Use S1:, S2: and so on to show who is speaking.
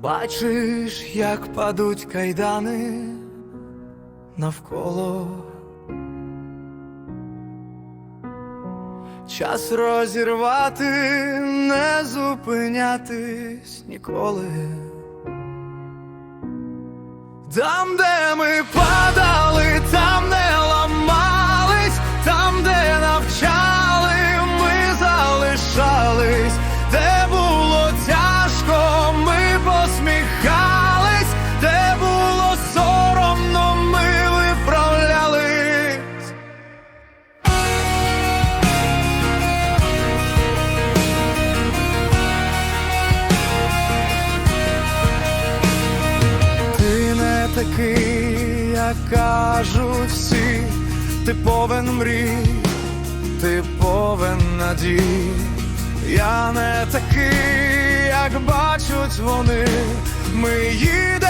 S1: Бачиш, як падуть кайдани навколо. Час розірвати, не зупинятись ніколи. Там, де ми падаємо такий, як кажуть всі, ти повен мрій, ти повен надій, я не такий, як бачать вони, ми їдемо.